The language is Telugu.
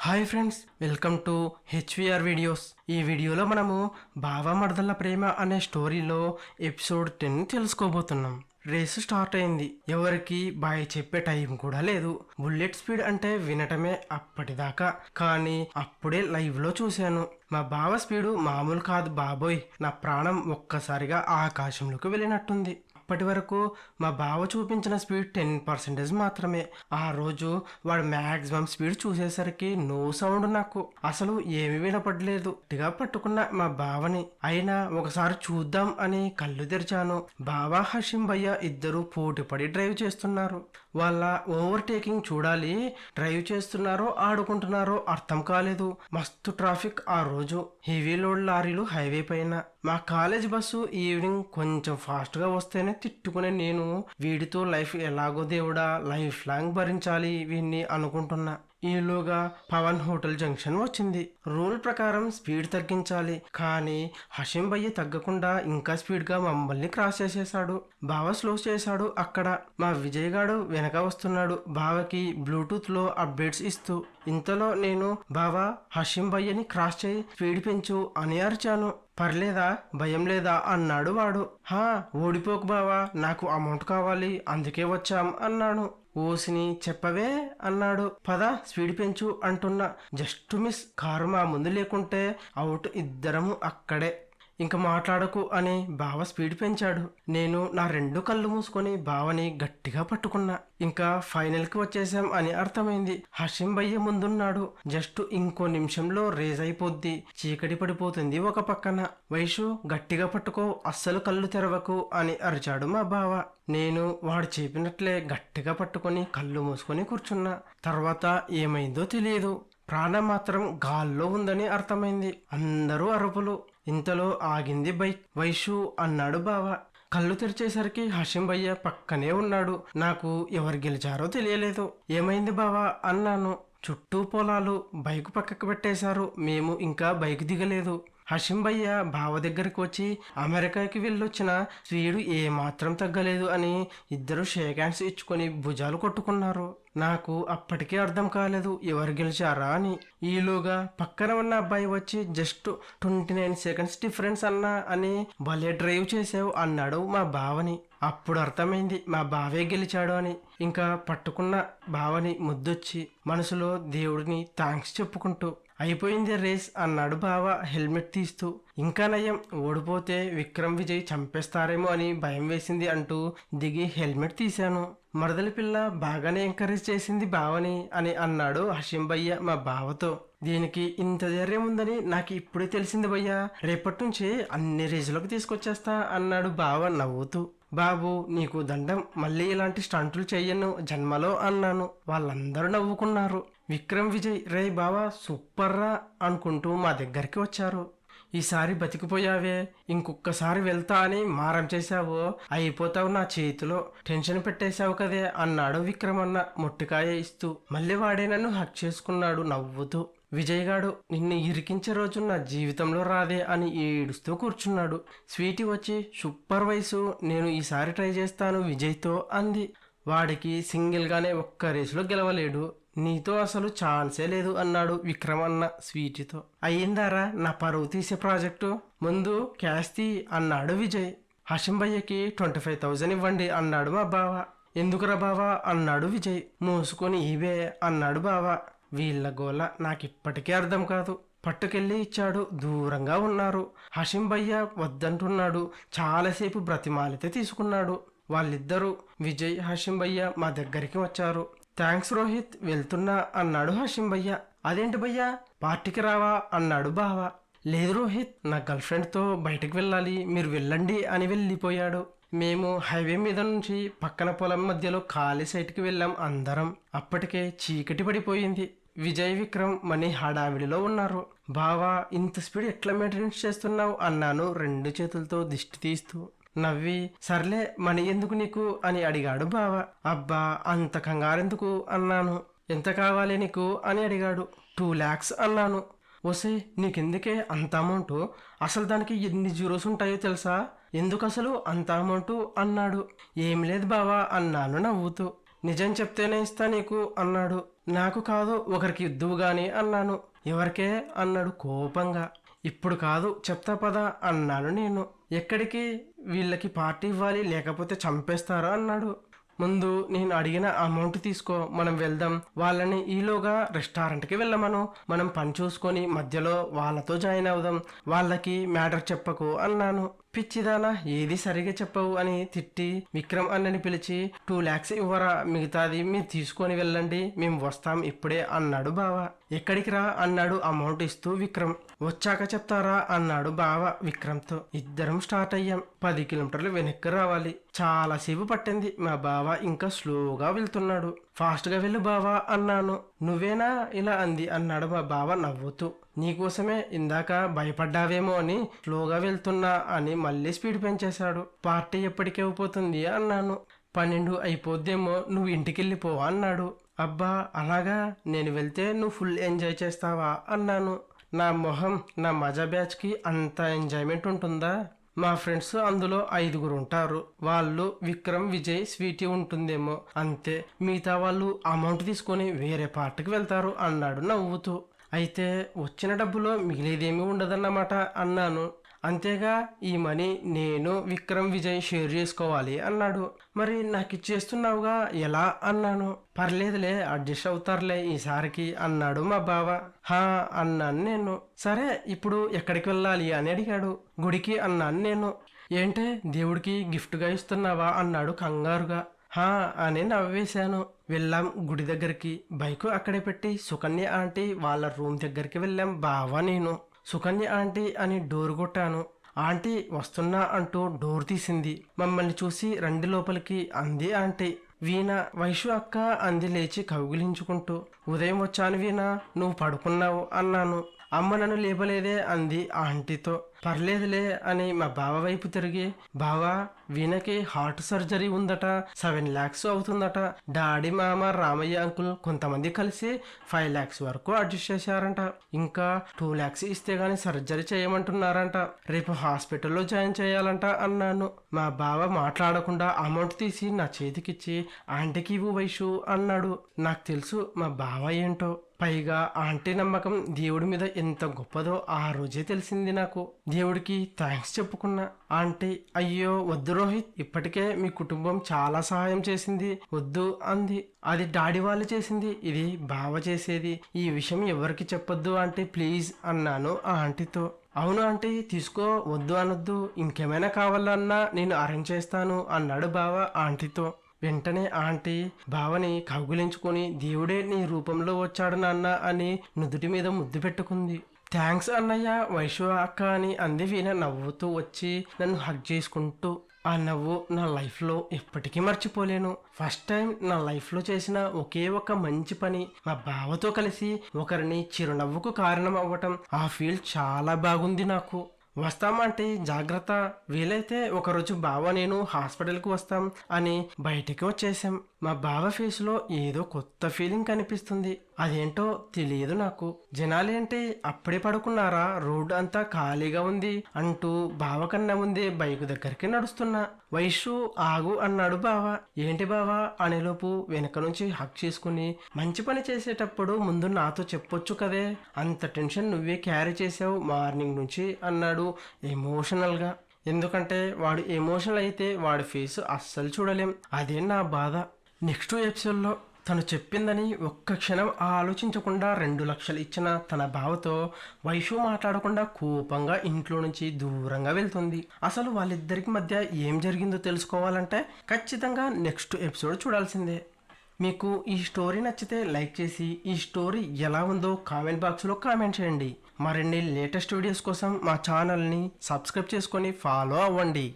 Hi friends welcome to HVR videos. ఈ వీడియోలో మనము బావా మరదల ప్రేమ అనే స్టోరీలో ఎపిసోడ్ టెన్ తెలుసుకోబోతున్నాం. రేసు స్టార్ట్ అయింది. ఎవరికి బాయ్ చెప్పే టైం కూడా లేదు. బుల్లెట్ స్పీడ్ అంటే వినటమే అప్పటిదాకా. కానీ అప్పుడే లైవ్లో చూశాను. మా బావ స్పీడు మామూలు కాదు బాబోయ్. నా ప్రాణం ఒక్కసారిగా ఆకాశంలోకి వెళ్ళినట్టుంది. అప్పటి వరకు మా బావ చూపించిన స్పీడ్ టెన్ పర్సెంటేజ్ మాత్రమే. ఆ రోజు వాడు మ్యాక్సిమం స్పీడ్ చూసేసరికి నో సౌండ్ నాకు. అసలు ఏమి వినపడలేదు. గట్టిగా పట్టుకున్న మా బావని. అయినా ఒకసారి చూద్దాం అని కళ్ళు తెరిచాను. బావా హషిం భయ్య ఇద్దరు పోటీపడి డ్రైవ్ చేస్తున్నారు. వాళ్ళ ఓవర్టేకింగ్ చూడాలి డ్రైవ్ చేస్తున్నారో ఆడుకుంటున్నారో అర్థం కాలేదు. మస్తు ట్రాఫిక్ ఆ రోజు. హెవీ లోడ్ లారీలు హైవే పైన. మా కాలేజ్ బస్సు ఈవినింగ్ కొంచెం ఫాస్ట్గా వస్తేనే తిట్టుకునే నేను. వీడితో లైఫ్ ఎలాగో దేవుడా లైఫ్ లాంగ్ భరించాలి వీడిని అనుకుంటున్నా. ఈలోగా పవన్ హోటల్ జంక్షన్ వచ్చింది. రూల్ ప్రకారం స్పీడ్ తగ్గించాలి. కానీ హషిం భయ్య తగ్గకుండా ఇంకా స్పీడ్గా మమ్మల్ని క్రాస్ చేసేశాడు. బావ స్లో చేశాడు అక్కడ. మా విజయ్ గాడు వెనక వస్తున్నాడు. బావకి బ్లూటూత్లో అప్డేట్స్ ఇస్తూ ఇంతలో నేను బావా హషిం భయ్యని క్రాస్ చేయి స్పీడ్ పెంచు అని అరిచాను. పర్లేదా? భయం లేదా? అన్నాడు వాడు. హా ఓడిపోకు బావా నాకు అమౌంట్ కావాలి అందుకే వచ్చాం అన్నాను ఓసిని చెప్పవే? అన్నాడు. పద స్పీడ్ పెంచు అంటున్నా. జస్ట్ మిస్ కారు మా ముందు లేకుంటే అవుట్ ఇద్దరము అక్కడే. ఇంక మాట్లాడకు అని బావ స్పీడ్ పెంచాడు. నేను నా రెండు కళ్ళు మూసుకొని బావని గట్టిగా పట్టుకున్నా. ఇంకా ఫైనల్కి వచ్చేసాం అని అర్థమైంది. హషిం భయ్య ముందున్నాడు. జస్ట్ ఇంకో నిమిషంలో రేజ్ అయిపోద్ది. చీకటి పడిపోతుంది ఒక పక్కన. వైషు గట్టిగా పట్టుకో అస్సలు కళ్ళు తెరవకు అని అరిచాడు మా బావ. నేను వాడు చెప్పినట్లే గట్టిగా పట్టుకొని కళ్ళు మూసుకొని కూర్చున్నా. తర్వాత ఏమైందో తెలియదు. ప్రాణం మాత్రం గాల్లో ఉందని అర్థమైంది. అందరూ అరుపులు. ఇంతలో ఆగింది బైక్ వైషు అన్నాడు బావ. కళ్ళు తెరిచేసరికి హషిం భయ్య పక్కనే ఉన్నాడు. నాకు ఎవరు గెలిచారో తెలియలేదు. ఏమైంది బావా? అన్నాను. చుట్టూ పొలాలు. బైక్ పక్కకు పెట్టేశారు. మేము ఇంకా బైక్ దిగలేదు. హషిం బావ దగ్గరికి వచ్చి అమెరికాకి వెళ్ళొచ్చిన స్వీడు ఏమాత్రం తగ్గలేదు అని ఇద్దరు షేక్ హ్యాండ్స్ ఇచ్చుకొని భుజాలు కొట్టుకున్నారు. నాకు అప్పటికే అర్థం కాలేదు ఎవరు గెలిచారా అని. ఈలోగా పక్కన ఉన్న అబ్బాయి వచ్చి just twenty nine seconds difference అన్నా అని భలే డ్రైవ్ చేసావు అన్నాడు మా బావని. అప్పుడు అర్థమైంది మా బావే గెలిచాడు అని. ఇంకా పట్టుకున్న బావని ముద్దొచ్చి మనసులో దేవుడిని థ్యాంక్స్ చెప్పుకుంటూ అయిపోయింది రేస్ అన్నాడు బావ హెల్మెట్ తీస్తూ. ఇంకా నయం ఓడిపోతే విక్రమ్ విజయ్ చంపేస్తారేమో అని భయం వేసింది అంటూ దిగి హెల్మెట్ తీశాను. మరదలి పిల్ల బాగానే ఎంకరేజ్ చేసింది బావని అని అన్నాడు హషిం భయ్య మా బావతో. దీనికి ఇంత ధైర్యం ఉందని నాకు ఇప్పుడే తెలిసింది భయ్యా. రేపటి నుంచి అన్ని రేజులకు తీసుకొచ్చేస్తా అన్నాడు బావ నవ్వుతూ. బాబు నీకు దండం మళ్ళీ ఇలాంటి స్టంటులు చెయ్యను జన్మలో అన్నాను. వాళ్ళందరూ నవ్వుకున్నారు. విక్రమ్ విజయ్ రే బావా సూపర్రా అనుకుంటూ మా దగ్గరికి వచ్చారు. ఈసారి బతికిపోయావే ఇంకొక్కసారి వెళ్తా అని మారం చేశావు. అయిపోతావు నా చేతిలో టెన్షన్ పెట్టేశావు కదే అన్నాడు విక్రమన్న మొట్టికాయ ఇస్తూ. మళ్ళీ వాడే నన్ను హక్ చేసుకున్నాడు నవ్వుతూ. విజయగాడు నిన్ను ఇరికించే రోజు నా జీవితంలో రాదే అని ఏడుస్తూ కూర్చున్నాడు. స్వీటీ వచ్చి సూపర్ వయసు నేను ఈసారి ట్రై చేస్తాను విజయ్తో అంది. వాడికి సింగిల్గానే ఒక్క రేసులో గెలవలేడు. నీతో అసలు ఛాన్సే లేదు అన్నాడు విక్రమ్ అన్న స్వీటీతో. అయ్యిందారా నా పరువు తీసే ప్రాజెక్టు? ముందు క్యాష్ తీ అన్నాడు విజయ్. హషిం భయ్యకి ట్వంటీ ఫైవ్ థౌజండ్ ఇవ్వండి అన్నాడు మా బావ. ఎందుకురా బావా? అన్నాడు విజయ్. మూసుకొని ఇవే అన్నాడు బావా. వీళ్ళ గోల నాకిప్పటికీ అర్థం కాదు. పట్టుకెళ్ళి ఇచ్చాడు. దూరంగా ఉన్నారు. హషిం భయ్య వద్దంటున్నాడు. చాలాసేపు బ్రతిమాలితే తీసుకున్నాడు. వాళ్ళిద్దరూ విజయ్ హషిం భయ్య మా దగ్గరికి వచ్చారు. థ్యాంక్స్ రోహిత్ వెళ్తున్నా అన్నాడు హషిం భయ్య అదేంటి భయ్యా? పార్టీకి రావా? అన్నాడు బావ. లేదు రోహిత్ నా గర్ల్ ఫ్రెండ్తో బయటకు వెళ్ళాలి. మీరు వెళ్ళండి అని వెళ్ళిపోయాడు. మేము హైవే మీద నుంచి పక్కన పొలం మధ్యలో ఖాళీ సైట్కి వెళ్ళాం అందరం. అప్పటికే చీకటి పడిపోయింది. విజయ్ విక్రమ్ మనీ హడావిడిలో ఉన్నారు. బావా ఇంత స్పీడ్ ఎట్లా మెయింటెనెన్స్ చేస్తున్నావు? అన్నాను రెండు చేతులతో దిష్టి తీస్తూ. నవ్వి సర్లే మనీ ఎందుకు నీకు? అని అడిగాడు బావ. అబ్బా అంత కంగారెందుకు? అన్నాను. ఎంత కావాలి నీకు? అని అడిగాడు. టూ ల్యాక్స్ అన్నాను. ఓసే నీకెందుకే అంత అమౌంట్? అసలు దానికి ఎన్ని జీరోస్ ఉంటాయో తెలుసా? ఎందుకు అసలు అంత అమౌంట్ అన్నాడు. ఏం లేదు బావా అన్నాను నవ్వుతూ. నిజం చెప్తేనే ఇస్తా నీకు అన్నాడు. నాకు కాదు ఒకరికి ఇద్దువు గాని అన్నాను. ఎవరికే? అన్నాడు కోపంగా. ఇప్పుడు కాదు చెప్తా పదా అన్నాను నేను. ఎక్కడికి? వీళ్ళకి పార్టీ ఇవ్వాలి లేకపోతే చంపేస్తారా అన్నాడు. ముందు నేను అడిగిన అమౌంట్ తీసుకో మనం వెళ్దాం. వాళ్ళని ఈలోగా రెస్టారెంట్కి వెళ్ళమను. మనం పని చూసుకొని మధ్యలో వాళ్ళతో జాయిన్ అవుదాం. వాళ్ళకి మ్యాటర్ చెప్పకు అన్నాను. పిచ్చిదానా ఏది సరిగా చెప్పవు అని తిట్టి విక్రమ్ అన్నని పిలిచి టూ ల్యాక్స్ ఇవ్వరా మిగతాది మీరు తీసుకొని వెళ్ళండి మేము వస్తాం ఇప్పుడే అన్నాడు బావ. ఎక్కడికి రా? అన్నాడు అమౌంట్ ఇస్తూ విక్రమ్. వచ్చాక చెప్తారా? అన్నాడు బావ విక్రమ్తో. ఇద్దరం స్టార్ట్ అయ్యాం. పది కిలోమీటర్లు వెనక్కి రావాలి. చాలాసేపు పట్టింది. మా బావ ఇంకా స్లోగా వెళ్తున్నాడు. ఫాస్ట్గా వెళ్ళు బావా అన్నాను. నువ్వేనా? ఇలా అంది. అన్నాడు మా బావ నవ్వుతూ. నీకోసమే ఇందాక భయపడ్డావేమో అని స్లోగా వెళ్తున్నా అని మళ్ళీ స్పీడ్ పెంచేశాడు. పార్టీ ఎప్పటికే అయిపోతుంది అన్నాను. పన్నెండు అయిపోద్దేమో నువ్వు ఇంటికెళ్ళిపో అన్నాడు. అబ్బా అలాగా? నేను వెళ్తే నువ్వు ఫుల్ ఎంజాయ్ చేస్తావా? అన్నాను. నా మొహం నా మజా బ్యాచ్కి అంత ఎంజాయ్మెంట్ ఉంటుందా? మా ఫ్రెండ్స్ అందులో ఐదుగురు ఉంటారు. వాళ్ళు విక్రమ్ విజయ్ స్వీటీ ఉంటుందేమో. అంతే. మిగతా వాళ్ళు అమౌంట్ తీసుకొని వేరే పార్టీకి వెళ్తారు అన్నాడు నవ్వుతూ. అయితే వచ్చిన డబ్బులో మిగిలేదేమీ ఉండదన్నమాట అన్నాను. అంతేగా ఈ మనీ నేను విక్రమ్ విజయ్ షేర్ చేసుకోవాలి అన్నాడు. మరి నాకు ఇచ్చేస్తున్నావుగా? ఎలా? అన్నాను. పర్లేదులే అడ్జస్ట్ అవుతారులే ఈసారికి అన్నాడు మా బావ. హా అన్నాను నేను. సరే ఇప్పుడు ఎక్కడికి వెళ్ళాలి అని అడిగాడు. గుడికి అన్నాను నేను. ఏంటే దేవుడికి గిఫ్ట్గా ఇస్తున్నావా? అన్నాడు కంగారుగా. హా అని నవ్వేశాను. వెళ్ళాం గుడి దగ్గరికి. బైక్ అక్కడే పెట్టి సుకన్య ఆంటీ వాళ్ళ రూమ్ దగ్గరికి వెళ్ళాం బావా నేను. సుకన్య ఆంటీ అని డోర్ కొట్టాను. ఆంటీ వస్తున్నా అంటూ డోర్ తీసింది. మమ్మల్ని చూసి రండి లోపలికి అంది ఆంటీ. వీణ వైషు అక్క అంది లేచి కౌగిలించుకుంటూ. ఉదయం వచ్చాను వీణ నువ్వు పడుకున్నావు అన్నాను. అమ్మ నన్ను లేపలేదే అంది ఆంటీతో. పర్లేదులే అని మా బావ వైపు తిరిగి బావా వీణకి హార్ట్ సర్జరీ ఉందట సెవెన్ ల్యాక్స్ అవుతుందట. డాడీ మామ రామయ్య అంకుల్ కొంతమంది కలిసి ఫైవ్ ల్యాక్స్ వరకు అడ్జస్ట్ చేశారంట. ఇంకా టూ ల్యాక్స్ ఇస్తే గానీ సర్జరీ చేయమంటున్నారంట. రేపు హాస్పిటల్లో జాయిన్ చేయాలంట అన్నాను. మా బావ మాట్లాడకుండా అమౌంట్ తీసి నా చేతికిచ్చి ఆంటీకి ఇవ్వు వైషు అన్నాడు. నాకు తెలుసు మా బావ ఏంటో. పైగా ఆంటీ నమ్మకం దేవుడి మీద ఎంత గొప్పదో ఆ రోజే తెలిసింది నాకు. దేవుడికి థ్యాంక్స్ చెప్పుకున్నా. ఆంటీ అయ్యో వద్దు రోహిత్ ఇప్పటికే మీ కుటుంబం చాలా సహాయం చేసింది. వద్దు అంది. అది డాడీ వాళ్ళు చేసింది. ఇది బావ చేసేది. ఈ విషయం ఎవరికి చెప్పొద్దు ఆంటీ ప్లీజ్ అన్నాను ఆ ఆంటీతో. అవును ఆంటీ తీసుకో వద్దు అనొద్దు. ఇంకేమైనా కావాలన్నా నేను అరేంజ్ చేస్తాను అన్నాడు బావ ఆంటీతో. వెంటనే ఆంటీ బావని కౌగులించుకొని దేవుడే నీ రూపంలో వచ్చాడు నాన్న అని నుదుటి మీద ముద్దు పెట్టుకుంది. థ్యాంక్స్ అన్నయ్య. వైశ్వ అక్క అని అంది వీణ నవ్వుతూ వచ్చి నన్ను హగ్ చేసుకుంటూ ఆ నవ్వు నా లైఫ్లో ఎప్పటికీ మర్చిపోలేను. ఫస్ట్ టైం నా లైఫ్లో చేసిన ఒకే ఒక మంచి పని మా బావతో కలిసి ఒకరిని చిరునవ్వుకు కారణం అవ్వటం. ఆ ఫీల్ చాలా బాగుంది నాకు. వస్తామంటే జాగ్రత్త. వీలైతే ఒకరోజు బావ నేను హాస్పిటల్కి వస్తాం అని బయటికి వచ్చేసాం మా బావ ఫేస్లో ఏదో కొత్త ఫీలింగ్ కనిపిస్తుంది. అదేంటో తెలియదు నాకు. జనాలేంటి అప్పుడే పడుకున్నారా? రోడ్డు అంతా ఖాళీగా ఉంది అంటూ బావ కన్నా ముందే బైక్ దగ్గరికి నడుస్తున్నా. వైషు ఆగు అన్నాడు బావ. ఏంటి బావా? అనేలోపు వెనక నుంచి హక్ చేసుకుని మంచి పని చేసేటప్పుడు ముందు నాతో చెప్పొచ్చు కదే. అంత టెన్షన్ నువ్వే క్యారీ చేసావు మార్నింగ్ నుంచి అన్నాడు ఎమోషనల్గా. ఎందుకంటే వాడు ఎమోషనల్ అయితే వాడి ఫేస్ అస్సలు చూడలేం. అదే నా బాధ. నెక్స్ట్ ఎపిసోడ్లో తను చెప్పిందని ఒక్క క్షణం ఆలోచించకుండా రెండు లక్షలు ఇచ్చిన తన బావతో వైషు మాట్లాడకుండా కోపంగా ఇంట్లో నుంచి దూరంగా వెళ్తుంది. అసలు వాళ్ళిద్దరికి మధ్య ఏం జరిగిందో తెలుసుకోవాలంటే ఖచ్చితంగా నెక్స్ట్ ఎపిసోడ్ చూడాల్సిందే. మీకు ఈ స్టోరీ నచ్చితే లైక్ చేసి ఈ స్టోరీ ఎలా ఉందో కామెంట్ బాక్స్లో కామెంట్ చేయండి. మరిన్ని లేటెస్ట్ వీడియోస్ కోసం మా ఛానల్ని సబ్స్క్రైబ్ చేసుకొని ఫాలో అవ్వండి.